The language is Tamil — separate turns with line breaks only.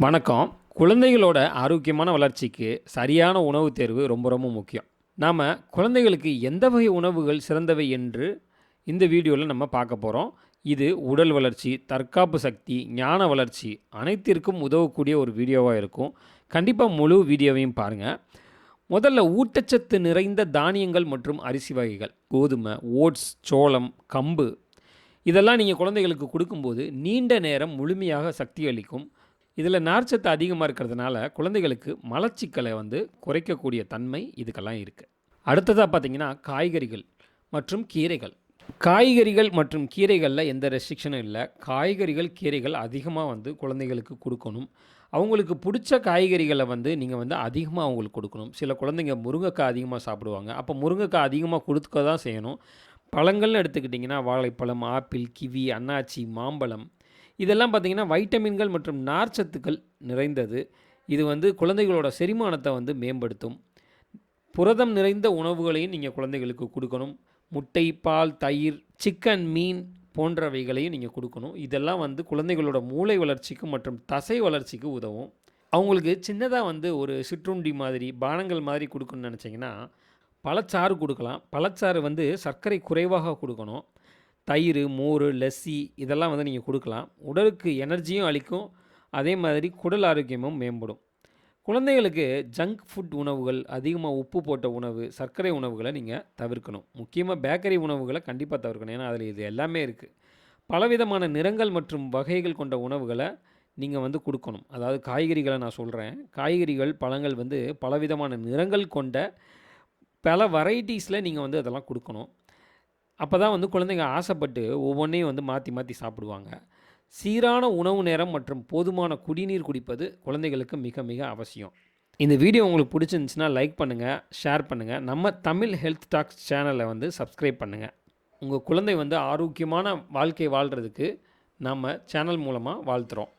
வணக்கம். குழந்தைகளோட ஆரோக்கியமான வளர்ச்சிக்கு சரியான உணவு தேர்வு ரொம்ப ரொம்ப முக்கியம். நாம் குழந்தைகளுக்கு எந்த வகை உணவுகள் சிறந்தவை என்று இந்த வீடியோவில் நம்ம பார்க்க போகிறோம் இது உடல் வளர்ச்சி தற்காப்பு சக்தி ஞான வளர்ச்சி அனைத்திற்கும் உதவக்கூடிய ஒரு வீடியோவாக இருக்கும். கண்டிப்பாக முழு வீடியோவையும் பாருங்கள் முதல்ல ஊட்டச்சத்து நிறைந்த தானியங்கள் மற்றும் அரிசி வகைகள் கோதுமை ஓட்ஸ் சோளம் கம்பு. இதெல்லாம் நீங்கள் குழந்தைகளுக்கு கொடுக்கும்போது நீண்ட நேரம் முழுமையாக சக்தி அளிக்கும். இதில் நார்ச்சத்து அதிகமாக இருக்கிறதுனால குழந்தைகளுக்கு மலச்சிக்கலை வந்து குறைக்கக்கூடிய தன்மை இதுக்கெல்லாம் இருக்குது அடுத்ததாக பார்த்தீங்கன்னா காய்கறிகள் மற்றும் கீரைகள். காய்கறிகள் மற்றும் கீரைகளில் எந்த ரெஸ்ட்ரிக்ஷனும் இல்லை. காய்கறிகள் கீரைகள் அதிகமாக வந்து குழந்தைகளுக்கு கொடுக்கணும். அவங்களுக்கு பிடிச்ச காய்கறிகளை வந்து நீங்கள் வந்து அதிகமாக அவங்களுக்கு கொடுக்கணும். சில குழந்தைங்க முருங்கைக்காய் அதிகமாக சாப்பிடுவாங்க. அப்போ முருங்கைக்காய் அதிகமாக கொடுக்க தான் செய்யணும். பழங்கள்னு எடுத்துக்கிட்டிங்கன்னா வாழைப்பழம் ஆப்பிள் கிவி அன்னாச்சி மாம்பழம் இதெல்லாம் பார்த்திங்கன்னா வைட்டமின்கள் மற்றும் நார்ச்சத்துக்கள் நிறைந்தது. இது வந்து குழந்தைகளோட செரிமானத்தை வந்து மேம்படுத்தும். புரதம் நிறைந்த உணவுகளையும் நீங்கள் குழந்தைகளுக்கு கொடுக்கணும். முட்டை பால் தயிர் சிக்கன் மீன் போன்றவைகளையும் நீங்கள் கொடுக்கணும். இதெல்லாம் வந்து குழந்தைகளோட மூளை வளர்ச்சிக்கு மற்றும் தசை வளர்ச்சிக்கு உதவும். அவங்களுக்கு சின்னதாக வந்து ஒரு சிற்றுண்டி மாதிரி பானங்கள் மாதிரி கொடுக்கணும்னு நினச்சிங்கன்னா பழச்சாறு கொடுக்கலாம். பழச்சாறு வந்து சர்க்கரை குறைவாக கொடுக்கணும். தயிர் மோர் லஸ்ஸி இதெல்லாம் வந்து நீங்கள் கொடுக்கலாம். உடலுக்கு எனர்ஜியும் அளிக்கும். அதே மாதிரி குடல் ஆரோக்கியமும் மேம்படும். குழந்தைகளுக்கு ஜங்க் ஃபுட் உணவுகள் அதிகமாக உப்பு போட்ட உணவு சர்க்கரை உணவுகளை நீங்கள் தவிர்க்கணும். முக்கியமாக பேக்கரி உணவுகளை கண்டிப்பாக தவிர்க்கணும். ஏன்னா அதில் இது எல்லாமே இருக்குது பலவிதமான நிறங்கள் மற்றும் வகைகள் கொண்ட உணவுகளை நீங்கள் வந்து கொடுக்கணும். அதாவது காய்கறிகளை நான் சொல்கிறேன் காய்கறிகள் பழங்கள் வந்து பலவிதமான நிறங்கள் கொண்ட பல வெரைட்டிஸில் நீங்கள் வந்து அதெல்லாம் கொடுக்கணும். அப்போ தான் வந்து குழந்தைங்க ஆசைப்பட்டு ஒவ்வொன்றையும் வந்து மாற்றி மாற்றி சாப்பிடுவாங்க. சீரான உணவு நேரம் மற்றும் போதுமான குடிநீர் குடிப்பது குழந்தைகளுக்கு மிக மிக அவசியம். இந்த வீடியோ உங்களுக்கு பிடிச்சிருந்துச்சுன்னா லைக் பண்ணுங்கள் ஷேர் பண்ணுங்கள் நம்ம தமிழ் ஹெல்த் டாக்ஸ் சேனலை வந்து சப்ஸ்கிரைப் பண்ணுங்கள் உங்கள் குழந்தை வந்து ஆரோக்கியமான வாழ்க்கை வாழ்கிறதுக்கு நம்ம சேனல் மூலமாக வாழ்த்துறோம்.